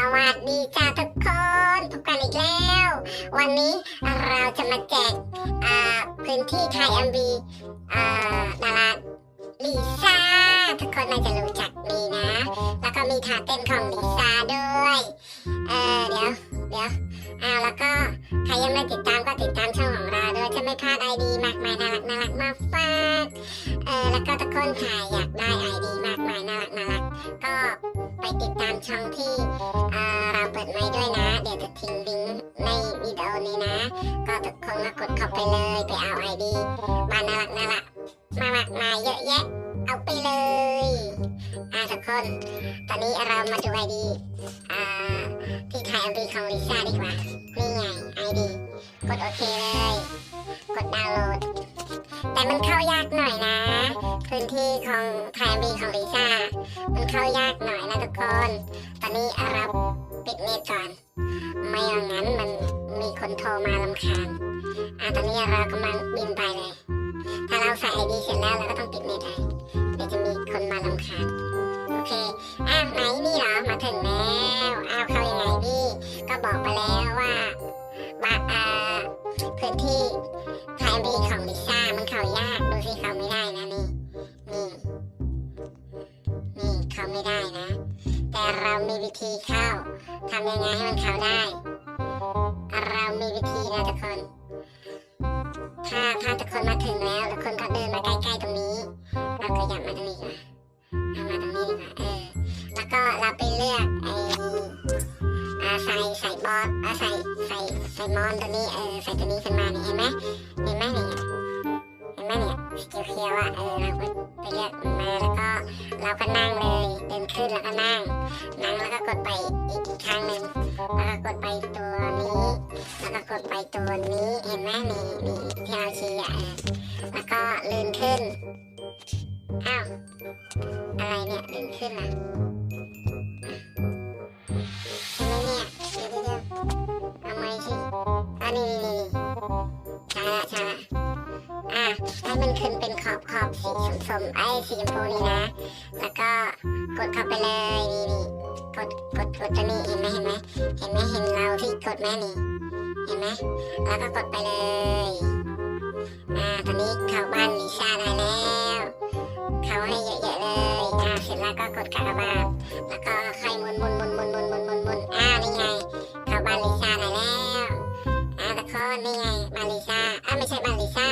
สวัสดีจ้าทุกคนพบกันอีกแล้ว วันนี้เราจะมาแจกพื้นที่ไทยเอ็มบีดาราลิซ่าทุกคนน่าจะรู้จักดีนะ แล้วก็มีท่าเต้นของลิซ่าด้วยเออเดี๋ยวเดี๋ยวอ่าแล้วก็ใครยังไม่ติดตามก็ติดตามช่องของเราด้วยจะไม่พลาดไอดีมากมายน่ารักน่ารักมาฝากเออแล้วก็ทุกคนค่ะอยาก ติดตามช่องที่เราเปิดไม้ด้วยนะ เดี๋ยวจะทิ้งลิงก์ในวิดีโอนี้นะ ก็ทุกคนมากดเข้าไปเลยไปเอาไอดีมาน่ารักน่ารักมามากมายเยอะแยะ เอาไปเลยอ่าทุกคน ตอนนี้เรามาดูไอดีที่ไทยไอดีของลิซ่าดีกว่า นี่ไงไอดี กดโอเคเลย กดดาวน์โหลด แต่มันเข้ายากหน่อยนะ พื้นที่ของไทยไอดีของลิซ่า มันเข้ายากหน่อยนะทุกคน ตอนนี้เราปิดเน็ตก่อน ไม่อย่างนั้นมันมีคนโทรมาลำคาญอะตอนนี้เรากำลังบินไปเลย ถ้าเราใส่ไอดีเสร็จแล้วเราก็ต้องปิดเน็ตเลยเดี๋ยวจะมีคนมาลำคาญ โอเคอะไหนนี่เหรอ มาถึงแล้ว อ้าวเข้ายังไงพี่ ก็บอกไปแล้ว เรามีวิธีเข้าทำยังไงให้มันเข้าได้ เรามีวิธีนะทุกคน ถ้าถ้าทุกคนมาถึงแล้วทุกคนก็เดินมาใกล้ๆตรงนี้ เราขยับมาตรงนี้ดีกว่าเอามาตรงนี้ดีกว่าเออแล้วก็เราไปเลือกไอ้อ่าใส่ใส่บอสอ่าใส่ใส่ใส่มอนตัวนี้เออใส่ตัวนี้ขึ้นมานี่เห็นไหมเห็นไหมเนี่ย สีเขียวๆอะเออเราไปไปเลือกมันมาแล้วก็เราก็นั่งเลยเดินขึ้นแล้วก็นั่ง นั่งแล้วก็กดไปอีกอีกครั้งหนึ่งแล้วก็กดไปตัวนี้ แล้วก็กดไปตัวนี้เห็นไหมนี่นี่ที่เราชี้อะแล้วก็ลื่นขึ้นอ้าวอะไรเนี่ยลื่นขึ้นอะ สีสมไอ้สีชมพูนี่นะ แล้วก็กดเข้าไปเลยนี่นี่กดกดกดตัวนี้เห็นไหมเห็นไหมเห็นไหมเห็นเราที่กดไหมนี่เห็นไหมแล้วก็กดไปเลยอ่าตอนนี้เข้าบ้านลิซ่าได้แล้วเข้าให้เยอะๆเลยอ่าเสร็จแล้วก็กดกากบาทแล้วก็ใค่อยหมุนหมุนหมุนหมุนหมุนหมุนหมุนหมุนอ่านี่ไงเข้าบ้านลิซ่าได้แล้วอ่าทุกคนนี่ไงบ้านลิซ่าอ่าไม่ใช่บ้านลิซ่า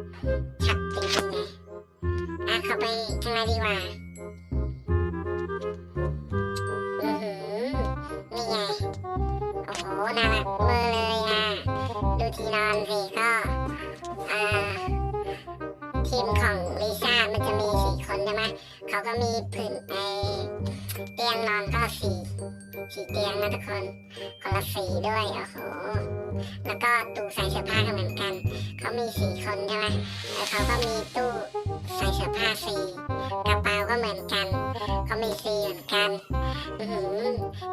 ทุกคนชัดจริงๆเลยอะเข้าไปข้างในดีกว่าอือหือนี่ไง โอ้โห น่ารักเวอเลยอะ ดูที่นอนสิก็ อ่า ทีมของลิซ่ามันจะมีสี่คนใช่ไหม เขาก็มีพื้นไอเตียงนอนก็สี่ สี่เตียงนะทุกคนคนละสีด้วยโอ้โหแล้วก็ตู้ใส่เสื้อผ้าก็เหมือนกันเขามีสี่คนใช่ไหมแล้วเขาก็มีตู้ใส่เสื้อผ้าสี่กระเป๋าก็เหมือนกันเขามีสีเหมือนกันอือหือ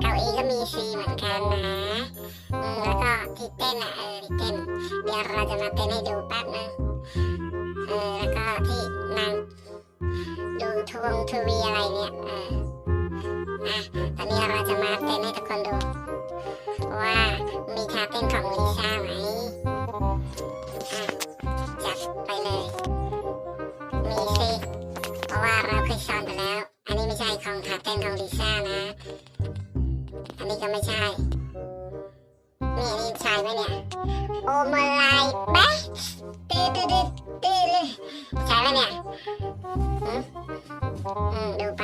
เก้าอี้ก็มีสีเหมือนกันนะแล้วก็ที่เต้นอะเออที่เต้นเดี๋ยวเราจะมาเต้นให้ดูแป๊บนึงเออแล้วก็ที่นั่งดูทวงทวีอะไรเนี่ยเอออะ จะมาเต้นให้ทุกคนดู ว่ามีท่าเต้นของลิซ่าไหมอะจัดไปเลย มีสิเพราะว่าเราเคยสอนไปแล้ว อันนี้ไม่ใช่ของท่าเต้นของลิซ่านะ อันนี้ก็ไม่ใช่ นี่นี่ใช่ไหมเนี่ยโอมาลายแบ๊ะตื้อตื้อตื้อตื้อเลยใช่ไหมเนี่ยอืมอืมดูไป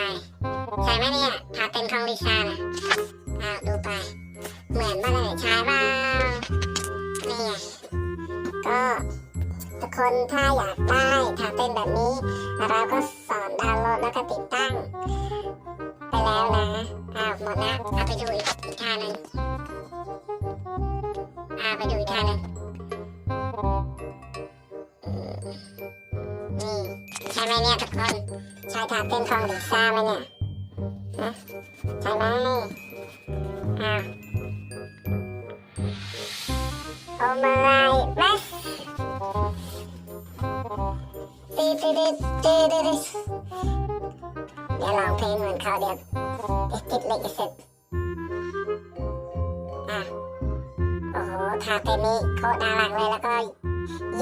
ไหมเนี่ยท่าเต้นของลิซ่านะอ้าวดูไป เหมือนบ้านเลยช่เปล่านี่ไงก็ทุกคนถ้าอยากได้ท่าเต้นแบบนี้ เราก็สอนดาวน์โหลดแล้วก็ติดตั้ง ไปแล้วนะอ้าวหมดล้วเอาไปดูอีกอีกท่าหนึ่งอาไปดูอีกท่าหนึ่งนี่ใช่ไหมเนี่ยทุกคนใช่ท่าเต้นของลิซ่าไหมเนี่ย ฮะใช่ไหมอ้าวโอมาลายเบสตีตีตีตีตีตีเดี๋ยวร้องเพลงเหมือนเขาเดี๋ยวติดเล็กเสร็จอะโอ้โหท่าเต้นนี้โคตรน่ารักเลยแล้วก็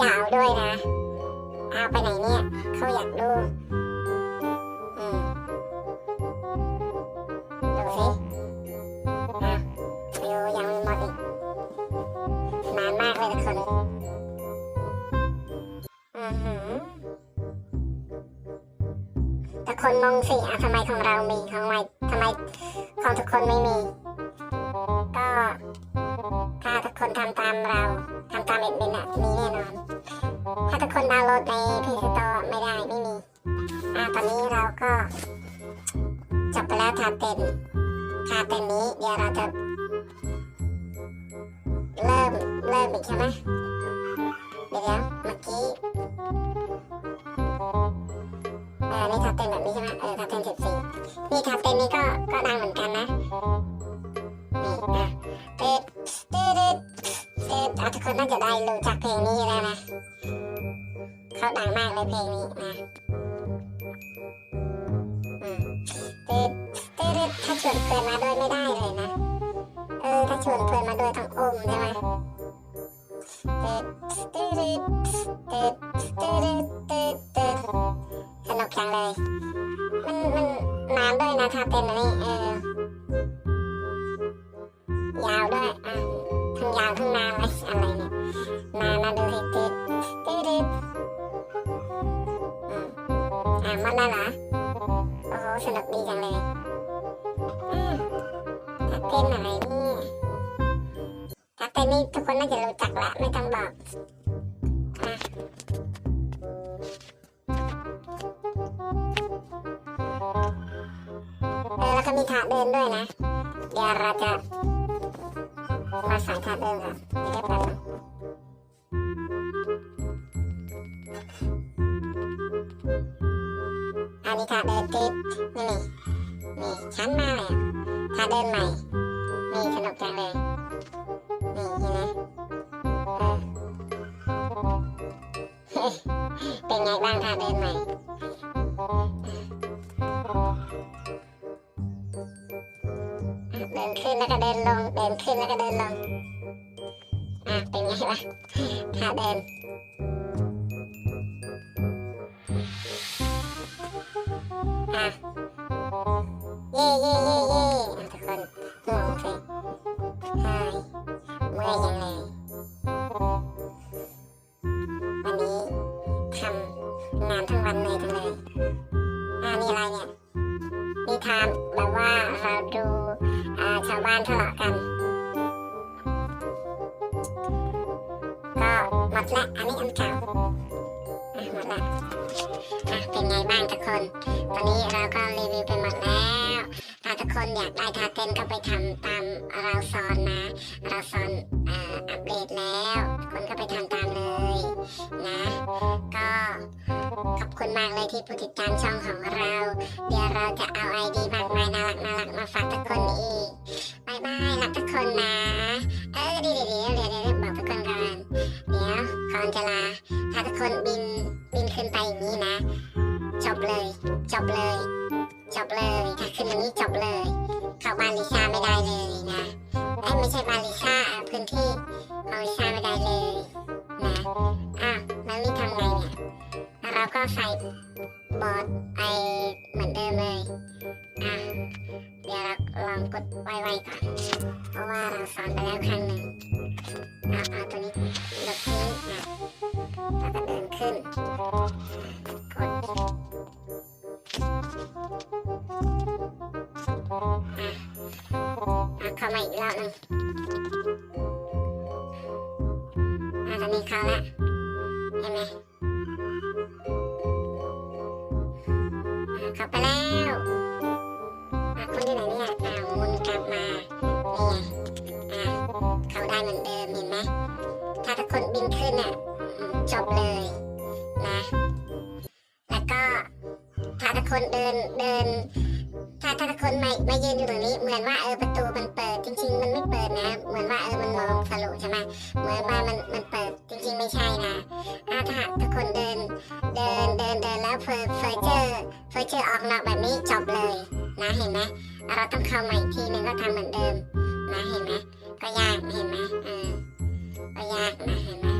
ยาวด้วยนะเอาไปไหนเนี่ยเขาอยากดูอืม นานมากคนแต่คนมองสิอะทำไมของเรามีของไมทำไมของทุกคนไม่มี ก็ถ้าทุกคนทำตามเราทำตามเอ็ดบินอะมีแน่นอน ถ้าทุกคนดาวน์โหลดใน Play Store ไม่ได้ไม่มีอ่าตอนนี้เราก็จบไปแล้วทาเต็นทาเต็นนี้เดี๋ยวเราจะเริ่ม เริ่ม อยาวด้วยอะทั้งยาวทั้งนาอะไรเนี่ยนานนะดูสิเต้เต้เต้อืมอ่ามันน่ารักโอ้โหสนุกดีจังเลยอืมถ้าเต้นอะไรนี่ถ้าเต้นนี่ทุกคนน่าจะรู้จักละไม่ต้องบอกอะเออแล้วก็มีท่าเดินด้วยนะเดี๋ยวเราจะ มาใส่ท่าเดินกันเดี๋ยวแป๊บนึงอันนี้ท่าเดินติดนี่นี่นี่ชั้นมากเลยอะท่าเดินใหม่นี่สนุกจังเลยนี่เห็นไหมเออเป็นไงบ้างท่าเดินใหม่ ดินขึ้นแล้วก็เดินลง เดินขึ้นแล้วก็เดินลง อะ เป็นไงบ้างท่าเดินานทะเลาะกัน ก็หมดละอันนี้อันเก่าหมดละอะเป็นไงบ้างทุกคน ตอนนี้เราก็รีวิวไปหมดแล้วถ้าทุกคนอยากได้ท่าเต้นก็ไปทำตามเราสอนนะ เราสอนอ,อัปเดตแล้วคนก็ไปทำตามเลยนะ ก็ขอบคุณมากเลยที่ผู้ติดตามช่องของเรา เดี๋ยวเราจะเอาไอดีมากมายน่ารักน่ารักมาฝากทุกคนอีก บายบายรักทุกคนนะ เออเดี๋ยวเดี๋ยวเดี๋ยวเดี๋ยวเดี๋ยวบอกทุกคนก่อนเดี๋ยวก่อนจะลาถ้าทุกคนบินบินขึ้นไปอย่างนี้นะจบเลยจบเลยจบเลย ถ้าขึ้นอย่างนี้จบเลย เข้าบ้านลิซ่าไม่ได้เลยนะไอ้ไม่ใช่บ้านลิซ่าพื้นที่ของลิซ่าไม่ได้เลยนะอ้าวแล้วนี่ทำไงเนี่ยเราก็ใส่บอร์ดไอเหมือนเดิมเลย ลองกดไวๆก่อน เพราะว่าเราสอนไปแล้วครั้งหนึ่งอะเอาตัวนี้ลดทิ้งอะแล้วก็เดินขึ้น กดอะเข้ามาอีกรอบหนึงอะตอนนี้เข้าละเห็นไหมเข้าไปแล้ว คนบินขึ้นอะจบเลยนะ แล้วก็คนเดินเดิน ถ้าถ้าคนมามายืนอยู่ตรงนี้ เหมือนว่าเออประตูมันเปิดจริง ๆ มันไม่เปิดนะ เหมือนว่าเออมันมองทะลุใช่ไหมเหมือนว่ามันมันเปิดจริง ๆ ไม่ใช่นะอ่าถ้าถ้าคนเดินเดินเดินเดินแล้วเฟอร์เฟอร์เจอร์เฟอร์เจอร์ออกนอกแบบนี้จบเลยนะเห็นไหมเราต้องเข้ามาอีกทีหนึ่งก็ทำเหมือนเดิมนะเห็นไหมก็ยากเห็นไหมเออ ก็ย